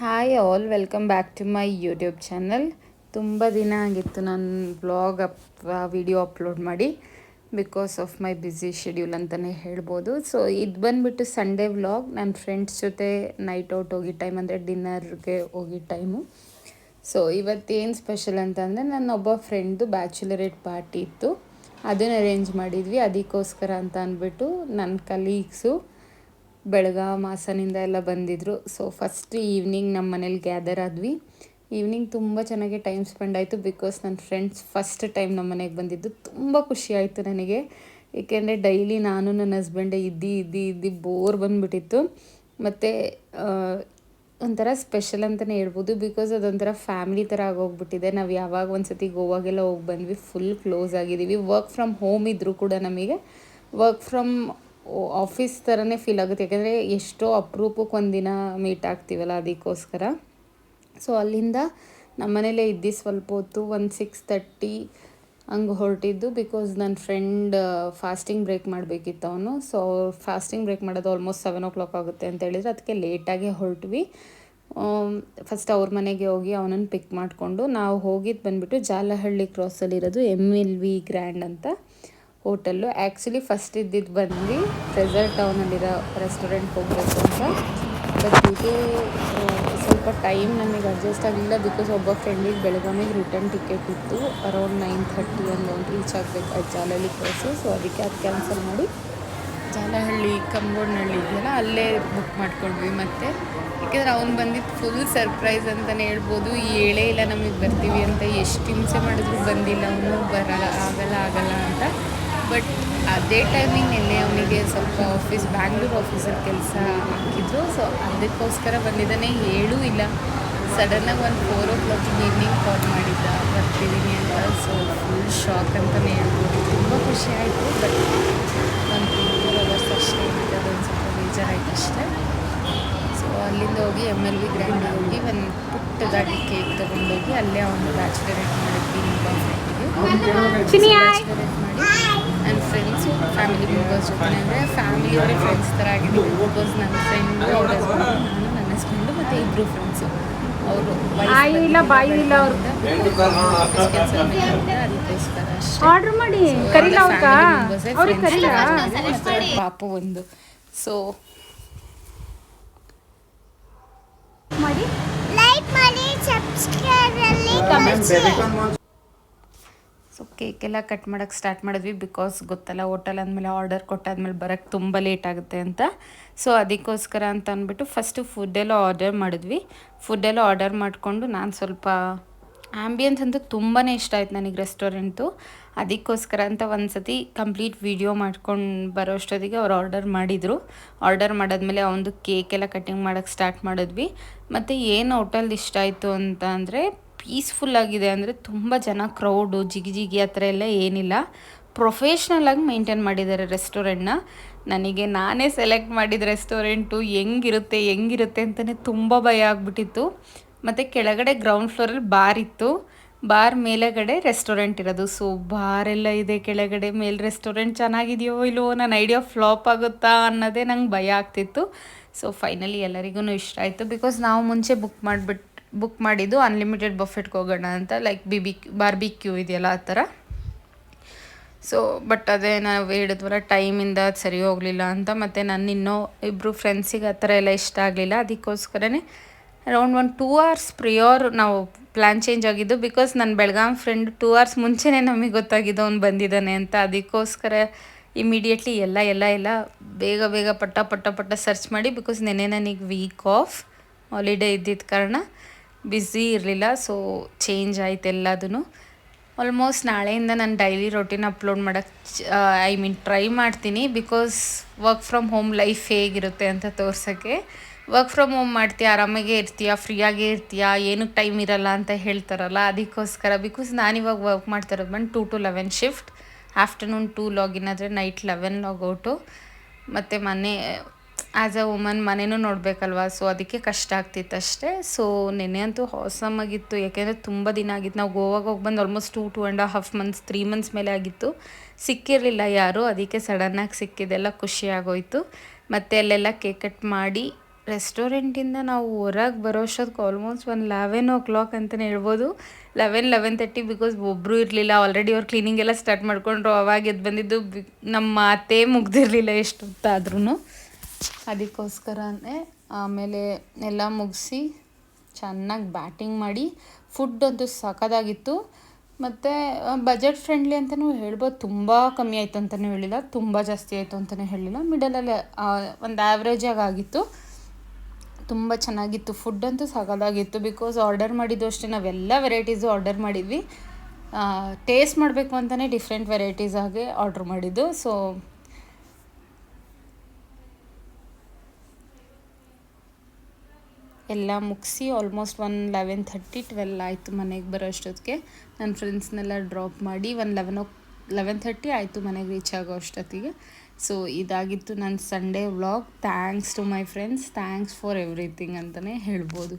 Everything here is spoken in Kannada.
Hi all welcome back to my YouTube channel ತುಂಬ ದಿನ ಆಗಿತ್ತು ನಾನು ಬ್ಲಾಗ್ ಅಪ್ ವಿಡಿಯೋ ಅಪ್ಲೋಡ್ ಮಾಡಿ because of my busy schedule ಅಂತಲೇ ಹೇಳ್ಬೋದು. ಸೊ ಇದು ಬಂದುಬಿಟ್ಟು ಸಂಡೇ ವ್ಲಾಗ್ ನನ್ನ ಫ್ರೆಂಡ್ಸ್ ಜೊತೆ ನೈಟ್ ಔಟ್ ಹೋಗಿ ಟೈಮ್ ಅಂದರೆ ಡಿನ್ನರ್ಗೆ ಹೋಗಿ ಟೈಮು ಸೊ ಇವತ್ತೇನು ಸ್ಪೆಷಲ್ ಅಂತಂದರೆ ನನ್ನ ಒಬ್ಬ ಫ್ರೆಂಡ್ದು ಬ್ಯಾಚುಲರೇಟ್ ಪಾರ್ಟಿ ಇತ್ತು. ಅದನ್ನು ಅರೇಂಜ್ ಮಾಡಿದ್ವಿ. ಅದಕ್ಕೋಸ್ಕರ ಅಂತ ಅಂದ್ಬಿಟ್ಟು ನನ್ನ ಕಲೀಗ್ಸು ಬೆಳಗಾವ ಮಾಸನಿಂದ ಎಲ್ಲ ಬಂದಿದ್ದರು ಸೊ ಫಸ್ಟ್ ಈವ್ನಿಂಗ್ ನಮ್ಮ ಮನೇಲಿ ಗ್ಯಾದರ್ ಆದ್ವಿ. ಈವ್ನಿಂಗ್ ತುಂಬ ಚೆನ್ನಾಗಿ ಟೈಮ್ ಸ್ಪೆಂಡ್ ಆಯಿತು ಬಿಕಾಸ್ ನನ್ನ ಫ್ರೆಂಡ್ಸ್ ಫಸ್ಟ್ ಟೈಮ್ ನಮ್ಮ ಮನೆಗೆ ಬಂದಿದ್ದು. ತುಂಬ ಖುಷಿ ಆಯಿತು ನನಗೆ. ಏಕೆಂದರೆ ಡೈಲಿ ನಾನು ನನ್ನ ಹಸ್ಬೆಂಡೇ ಇದ್ದು ಇದ್ದು ಇದ್ದು ಬೋರ್ ಬಂದುಬಿಟ್ಟಿತ್ತು. ಮತ್ತು ಒಂಥರ ಸ್ಪೆಷಲ್ ಅಂತಲೇ ಹೇಳ್ಬೋದು ಬಿಕಾಸ್ ಅದೊಂಥರ ಫ್ಯಾಮಿಲಿ ಥರ ಆಗೋಗ್ಬಿಟ್ಟಿದೆ. ನಾವು ಯಾವಾಗ ಒಂದು ಸತಿ ಗೋವಾಗೆಲ್ಲ ಹೋಗಿ ಬಂದ್ವಿ ಫುಲ್ ಕ್ಲೋಸ್ ಆಗಿದ್ದೀವಿ. ವರ್ಕ್ ಫ್ರಮ್ ಹೋಮ್ ಇದ್ದರೂ ಕೂಡ ನಮಗೆ. ವರ್ಕ್ ಫ್ರಮ್ ಆಫೀಸ್ ಥರನೇ ಫೀಲ್ ಆಗುತ್ತೆ. ಯಾಕೆಂದರೆ ಎಷ್ಟೋ ಅಪರೂಪಕ್ಕೆ ಒಂದಿನ ಮೀಟ್ ಆಗ್ತೀವಲ್ಲ ಅದಕ್ಕೋಸ್ಕರ. ಸೊ ಅಲ್ಲಿಂದ ನಮ್ಮ ಮನೇಲೇ ಇದ್ದು ಸ್ವಲ್ಪ ಹೊತ್ತು, ಒಂದು ಸಿಕ್ಸ್ ತರ್ಟಿ ಹಂಗೆ ಹೊರಟಿದ್ದು ಬಿಕಾಸ್ ನನ್ನ ಫ್ರೆಂಡ್ ಫಾಸ್ಟಿಂಗ್ ಬ್ರೇಕ್ ಮಾಡಬೇಕಿತ್ತು ಅವನು. ಸೊ ಫಾಸ್ಟಿಂಗ್ ಬ್ರೇಕ್ ಮಾಡೋದು ಆಲ್ಮೋಸ್ಟ್ ಸೆವೆನ್ ಓ ಕ್ಲಾಕ್ ಆಗುತ್ತೆ ಅಂತ ಹೇಳಿದರೆ. ಅದಕ್ಕೆ ಲೇಟಾಗಿ ಹೊರಟ್ವಿ. ಫಸ್ಟ್ ಅವ್ರ ಮನೆಗೆ ಹೋಗಿ ಅವನನ್ನು ಪಿಕ್ ಮಾಡಿಕೊಂಡು ನಾವು ಹೋಗಿದ್ದು ಬಂದುಬಿಟ್ಟು ಜಾಲಹಳ್ಳಿ ಕ್ರಾಸಲ್ಲಿರೋದು ಎಂ ಎಲ್ ವಿ ಗ್ರ್ಯಾಂಡ್ ಅಂತ. ಹೋಟೆಲ್ಲು. ಆ್ಯಕ್ಚುಲಿ ಫಸ್ಟ್ ಇದ್ದಿದ್ದು ಬಂದು ಟ್ರೆಸರ್ ಟೌನಲ್ಲಿರೋ ರೆಸ್ಟೋರೆಂಟ್ಗೆ ಹೋಗಬೇಕು ಅಂತ. ಬಟ್ ಇದು ಸ್ವಲ್ಪ ಟೈಮ್ ನಮಗೆ ಅಡ್ಜಸ್ಟ್ ಆಗಲಿಲ್ಲ. ಬಿಕಾಸ್ ಒಬ್ಬ ಫ್ರೆಂಡಿಗೆ ಬೆಳಗಾವಿಗೆ ರಿಟರ್ನ್ ಟಿಕೆಟ್ ಇತ್ತು. ಅರೌಂಡ್ ನೈನ್ ಥರ್ಟಿ ಒಂದು ರೀಚ್ ಆಗಬೇಕು ಜಾಲಹಳ್ಳಿ ಬಸ್ಸು ಸೊ ಅದಕ್ಕೆ ಅದು ಕ್ಯಾನ್ಸಲ್ ಮಾಡಿ ಜಾಲಹಳ್ಳಿ ಕಂಬೋಡ್ನಹಳ್ಳಿ ಇದೆಯಲ್ಲ, ಅಲ್ಲೇ ಬುಕ್ ಮಾಡ್ಕೊಂಡ್ವಿ ಮತ್ತು. ಯಾಕೆಂದರೆ ಅವ್ನು ಬಂದಿದ್ದು ಫುಲ್ ಸರ್ಪ್ರೈಸ್ ಅಂತಲೇ ಹೇಳ್ಬೋದು. ಹೇಳೇ ಇಲ್ಲ ನಮಗೆ ಬರ್ತೀವಿ ಅಂತ. ಎಷ್ಟು ಹಿಂಸೆ ಮಾಡಿದ್ರು ಬಂದಿಲ್ಲ. ಅವನು ಬರಲ್ಲ, ಆಗಲ್ಲ ಆಗಲ್ಲ ಅಂತ. ಬಟ್ ಅದೇ ಟೈಮಿಂಗ್ ನಿನ್ನೆ ಅವನಿಗೆ ಸ್ವಲ್ಪ ಆಫೀಸ್ ಬ್ಯಾಂಗ್ಳೂರು ಆಫೀಸಲ್ಲಿ ಕೆಲಸ ಹಾಕಿದ್ರು. ಸೊ ಅದಕ್ಕೋಸ್ಕರ ಬಂದಿದ್ದಾನೆ. ಹೇಳೂ ಇಲ್ಲ. ಸಡನ್ನಾಗಿ ಒಂದು four o'clock evening call ಮಾಡಿದ್ದ. ಬರ್ತಿದ್ದೀನಿ ಅಂತ. ಸೊ ಫುಲ್ ಶಾಕ್ ಅಂತಲೇ ಹೇಳ್ಬೋದು. ತುಂಬ ಖುಷಿ ಆಯಿತು. ಬಟ್ ಒಂದು ಫೋರ್ ಅವರ್ಸ್ ಅಷ್ಟೇ ಅದೊಂದು ಸ್ವಲ್ಪ ಬೇಜಾರಾಯಿತು ಅಷ್ಟೇ. ಸೊ ಅಲ್ಲಿಂದ ಹೋಗಿ ಎಂ ಎಲ್ ವಿ ಗ್ರ್ಯಾಂಡಿಗೆ ಹೋಗಿ ಒಂದು ಪುಟ್ಟದಾಗಿ ಕೇಕ್ ತೊಗೊಂಡೋಗಿ ಅಲ್ಲೇ ಅವನು ಬ್ಯಾಚುಲರೇಟ್ ಮಾಡಿದ್ವಿ ನಿಮ್ಮ ಫ್ರೆಂಡಿಗೆ ಮಾಡಿ ನನ್ನ ಫ್ರೆಂಡ್ಸು ಫ್ಯಾಮಿಲಿ ಮೆಂಬರ್ಸ್ ಜೊತೆ ಅಂದರೆ ಫ್ಯಾಮಿಲಿಯವರೇ ಫ್ರೆಂಡ್ಸ್ ಥರ ಆಗಿದ್ದೀವಿ. ಬಿಕಾಸ್ ನನ್ನ ಫ್ರೆಂಡ್ ಅವ್ರ ಹಸ್ಬೆಂಡು ನಾನು ನನ್ನ ಹಸ್ಬೆಂಡು ಮತ್ತು ಇಬ್ಬರು ಫ್ರೆಂಡ್ಸು ಅವರು ಬಾಯಿ ಇಲ್ಲ ಬಾಯಿ ಇಲ್ಲ ಅವ್ರದ್ದು ಕೆಲಸ ಅದಕ್ಕೋಸ್ಕರ ಅಷ್ಟೇ. ಆರ್ಡರ್ ಮಾಡಿ. ಕರೀಲ ಅವ್ರಿಗೆ? ಕರೀಲ? ಪಾಪು ಒಂದು. ಸೊ ಮಾಡಿ. ಲೈಕ್ ಮಾಡಿ ಸಬ್ಸ್ಕ್ರೈಬ್ ಅಲ್ಲಿ ಕಮೆಂಟ್ ಸೊ ಕೇಕೆಲ್ಲ ಕಟ್ ಮಾಡೋಕ್ಕೆ ಸ್ಟಾರ್ಟ್ ಮಾಡಿದ್ವಿ ಬಿಕಾಸ್ ಗೊತ್ತಲ್ಲ ಹೋಟೆಲ್ ಅಂದಮೇಲೆ ಆರ್ಡರ್ ಕೊಟ್ಟಾದ್ಮೇಲೆ ಬರೋಕ್ಕೆ ತುಂಬ ಲೇಟ್ ಆಗುತ್ತೆ ಅಂತ. ಸೊ ಅದಕ್ಕೋಸ್ಕರ ಅಂತ ಅಂದ್ಬಿಟ್ಟು ಫಸ್ಟು ಫುಡ್ಡೆಲ್ಲ ಆರ್ಡರ್ ಮಾಡಿದ್ವಿ. ಫುಡ್ಡೆಲ್ಲ ಆರ್ಡರ್ ಮಾಡಿಕೊಂಡು ನಾನು ಸ್ವಲ್ಪ ಆ್ಯಂಬಿಯನ್ಸ್ ಅಂತೂ ತುಂಬಾ ಇಷ್ಟ ಆಯ್ತು ನನಗೆ ರೆಸ್ಟೋರೆಂಟು ಅದಕ್ಕೋಸ್ಕರ ಅಂತ ಒಂದು ಸತಿ ಕಂಪ್ಲೀಟ್ ವಿಡಿಯೋ ಮಾಡ್ಕೊಂಡು ಬರೋ ಅಷ್ಟೊತ್ತಿಗೆ ಅವ್ರು ಆರ್ಡರ್ ಮಾಡಿದರು. ಆರ್ಡರ್ ಮಾಡಾದ್ಮೇಲೆ ಅವನದು ಕೇಕೆಲ್ಲ ಕಟ್ಟಿಂಗ್ ಮಾಡೋಕ್ಕೆ ಸ್ಟಾರ್ಟ್ ಮಾಡಿದ್ವಿ. ಮತ್ತು ಏನು ಹೋಟೆಲ್ ಇಷ್ಟ ಆಯಿತು ಅಂತ ಅಂದರೆ ಪೀಸ್ಫುಲ್ ಆಗಿದೆ ಅಂದರೆ ತುಂಬ ಜನ ಕ್ರೌಡು ಜಿಗಿ ಜಿಗಿ ಆ ಥರ ಎಲ್ಲ ಏನಿಲ್ಲ. ಪ್ರೊಫೆಷ್ನಲಾಗಿ ಮೇಂಟೈನ್ ಮಾಡಿದ್ದಾರೆ ರೆಸ್ಟೋರೆಂಟ್ನ ನನಗೆ ನಾನೇ ಸೆಲೆಕ್ಟ್ ಮಾಡಿದ ರೆಸ್ಟೋರೆಂಟು ಹೆಂಗಿರುತ್ತೆ ಹೆಂಗಿರುತ್ತೆ ಅಂತಲೇ ತುಂಬ ಭಯ ಆಗ್ಬಿಟ್ಟಿತ್ತು. ಮತ್ತು ಕೆಳಗಡೆ ಗ್ರೌಂಡ್ ಫ್ಲೋರಲ್ಲಿ ಬಾರ್ ಇತ್ತು. ಬಾರ್ ಮೇಲೆಗಡೆ ರೆಸ್ಟೋರೆಂಟ್ ಇರೋದು. ಸೊ ಬಾರ್ ಎಲ್ಲ ಇದೆ ಕೆಳಗಡೆ. ಮೇಲೆ ರೆಸ್ಟೋರೆಂಟ್ ಚೆನ್ನಾಗಿದೆಯೋ ಇಲ್ಲವೋ ನನ್ನ ಐಡಿಯಾ ಫ್ಲಾಪ್ ಆಗುತ್ತಾ ಅನ್ನೋದೇ ನಂಗೆ ಭಯ ಆಗ್ತಿತ್ತು. ಸೊ ಫೈನಲಿ ಎಲ್ಲರಿಗೂ ಇಷ್ಟ ಆಯಿತು. ಬಿಕಾಸ್ ನಾವು ಮುಂಚೆ ಬುಕ್ ಮಾಡಿಬಿಟ್ಟು ಬುಕ್ ಮಾಡಿದ್ದು ಅನ್ಲಿಮಿಟೆಡ್ ಬಫೆಟ್ಗೆ ಹೋಗೋಣ ಅಂತ ಲೈಕ್ ಬಿಬಿ ಬಾರ್ಬಿ ಕ್ಯೂ ಇದೆಯಲ್ಲ ಆ ಥರ. ಸೊ ಬಟ್ ಅದೇ ನಾವು ಹೇಳಿದ್ವಲ್ಲ ಟೈಮಿಂದ ಸರಿ ಹೋಗಲಿಲ್ಲ ಅಂತ, ಮತ್ತು ನನ್ನ ಇನ್ನೂ ಇಬ್ಬರು ಫ್ರೆಂಡ್ಸಿಗೆ ಆ ಥರ ಎಲ್ಲ ಇಷ್ಟ ಆಗಲಿಲ್ಲ. ಅದಕ್ಕೋಸ್ಕರನೇ ಅರೌಂಡ್ ಒಂದು ಟೂ ಅವರ್ಸ್ ಪ್ರಿಯೋರ್ ನಾವು ಪ್ಲ್ಯಾನ್ ಚೇಂಜ್ ಆಗಿದ್ದು ಬಿಕಾಸ್ ನನ್ನ ಬೆಳಗಾಂ ಫ್ರೆಂಡ್ ಟೂ ಅವರ್ಸ್ ಮುಂಚೆನೇ ನಮಗೆ ಗೊತ್ತಾಗಿದ್ದು ಅವ್ನು ಬಂದಿದ್ದಾನೆ ಅಂತ. ಅದಕ್ಕೋಸ್ಕರ ಇಮಿಡಿಯೇಟ್ಲಿ ಎಲ್ಲ ಎಲ್ಲ ಎಲ್ಲ ಬೇಗ ಬೇಗ ಪಟ್ಟ ಪಟ್ಟ ಪಟ್ಟ ಸರ್ಚ್ ಮಾಡಿ ಬಿಕಾಸ್ ನೆನೆ ನನಗೆ ವೀಕ್ ಆಫ್ ಹಾಲಿಡೇ ಇದ್ದಿದ್ದ ಕಾರಣ. ಬ್ಯುಸಿ ಇರಲಿಲ್ಲ ಸೊ ಚೇಂಜ್ ಆಯ್ತು ಎಲ್ಲದೂ ಆಲ್ಮೋಸ್ಟ್ ನಾಳೆಯಿಂದ ನಾನು ಡೈಲಿ ರೊಟೀನ್ ಅಪ್ಲೋಡ್ ಮಾಡೋಕ್ಕೆ ಐ ಮೀನ್ ಟ್ರೈ ಮಾಡ್ತೀನಿ because work from home life ಹೇಗಿರುತ್ತೆ ಅಂತ ತೋರ್ಸೋಕ್ಕೆ. ವರ್ಕ್ ಫ್ರಮ್ ಹೋಮ್ ಮಾಡ್ತೀಯ, ಆರಾಮಾಗೆ ಇರ್ತೀಯ, ಫ್ರೀಯಾಗೇ ಇರ್ತೀಯ, ಏನಕ್ಕೆ ಟೈಮ್ ಇರಲ್ಲ ಅಂತ ಹೇಳ್ತಾರಲ್ಲ, ಅದಕ್ಕೋಸ್ಕರ ಬಿಕಾಸ್ ನಾನಿವಾಗ ವರ್ಕ್ ಮಾಡ್ತಾ ಇರೋದು ಬಂದು two to eleven shift afternoon two login ಆದರೆ ನೈಟ್ ಲೆವೆನ್ ಲಾಗೌಟು ಮತ್ತು ಮನೆ ಆ್ಯಸ್ ಅ ವುಮನ್ ಮನೇನೂ ನೋಡಬೇಕಲ್ವ? ಸೊ ಅದಕ್ಕೆ ಕಷ್ಟ ಆಗ್ತಿತ್ತು ಅಷ್ಟೇ. ಸೊ ನೆನೆ ಅಂತೂ ಆಗಿತ್ತು. ಯಾಕೆಂದರೆ ತುಂಬ ದಿನ ಆಗಿತ್ತು. ನಾವು ಗೋವಾಗ ಹೋಗಿ ಬಂದು almost two two and half months three months ಮೇಲೆ ಆಗಿತ್ತು. ಸಿಕ್ಕಿರಲಿಲ್ಲ ಯಾರು. ಅದಕ್ಕೆ ಸಡನ್ನಾಗಿ ಸಿಕ್ಕಿದೆಲ್ಲ ಖುಷಿ ಆಗೋಯ್ತು. ಮತ್ತು ಅಲ್ಲೆಲ್ಲ ಕೇಕ್ ಕಟ್ ಮಾಡಿ ರೆಸ್ಟೋರೆಂಟಿಂದ ನಾವು ಹೊರಗೆ ಬರೋ ಅಷ್ಟೊತ್ತಿಗೆ ಆಲ್ಮೋಸ್ಟ್ ಒಂದು ಲೆವೆನ್ ಓ ಕ್ಲಾಕ್ ಅಂತಲೇ ಹೇಳ್ಬೋದು. ಲೆವೆನ್ ಲೆವೆನ್ ತರ್ಟಿ ಬಿಕಾಸ್ ಒಬ್ಬರು ಇರಲಿಲ್ಲ. ಆಲ್ರೆಡಿ ಅವ್ರು ಕ್ಲೀನಿಂಗ್ ಎಲ್ಲ ಸ್ಟಾರ್ಟ್ ಮಾಡಿಕೊಂಡ್ರು. ಅವಾಗ ಎದ್ದು ಬಂದಿದ್ದು ನಮ್ಮ ಮಾತೇ ಮುಗ್ದಿರಲಿಲ್ಲ ಎಷ್ಟು ಹೊತ್ತಾದ್ರೂ ಅದಕ್ಕೋಸ್ಕರನೇ ಆಮೇಲೆ ಎಲ್ಲ ಮುಗಿಸಿ ಚೆನ್ನಾಗಿ ಬ್ಯಾಟಿಂಗ್ ಮಾಡಿ, ಫುಡ್ ಅಂತೂ ಸಖತ್ತಾಗಿತ್ತು ಮತ್ತು ಬಜೆಟ್ ಫ್ರೆಂಡ್ಲಿ ಅಂತಲೂ ಹೇಳ್ಬೋದು, ತುಂಬ ಕಮ್ಮಿ ಆಯಿತು ಅಂತಲೂ ಹೇಳಿಲ್ಲ, ತುಂಬ ಜಾಸ್ತಿ ಆಯಿತು ಅಂತಲೂ ಹೇಳಿಲ್ಲ. ಮಿಡಲಲ್ಲಿ ಒಂದು ಆ್ಯಾವ್ರೇಜಾಗಿ ಆಗಿತ್ತು. ತುಂಬ ಚೆನ್ನಾಗಿತ್ತು, ಫುಡ್ ಅಂತೂ ಸಖತ್ತಾಗಿತ್ತು ಬಿಕಾಸ್ ಆರ್ಡರ್ ಮಾಡಿದ್ದು ಅಷ್ಟೇ, ನಾವೆಲ್ಲ ವೆರೈಟೀಸು ಆರ್ಡರ್ ಮಾಡಿದ್ವಿ. ಟೇಸ್ಟ್ ಮಾಡಬೇಕು ಅಂತಲೇ ಡಿಫ್ರೆಂಟ್ ವೆರೈಟೀಸ್ ಆಗಿ ಆರ್ಡ್ರ್ ಮಾಡಿದ್ದು. ಸೊ ಎಲ್ಲ ಮುಗಿಸಿ almost one eleven thirty twelve ಆಯಿತು ಮನೆಗೆ ಬರೋ ಅಷ್ಟೊತ್ತಿಗೆ. ನನ್ನ ಫ್ರೆಂಡ್ಸ್ನೆಲ್ಲ ಡ್ರಾಪ್ ಮಾಡಿ one eleven o eleven thirty ಆಯಿತು ಮನೆಗೆ ರೀಚ್ ಆಗೋ ಅಷ್ಟೊತ್ತಿಗೆ. ಸೊ ಇದಾಗಿತ್ತು ನನ್ನ Sunday vlog thanks to my friends thanks for everything ಅಂತಲೇ ಹೇಳ್ಬೋದು.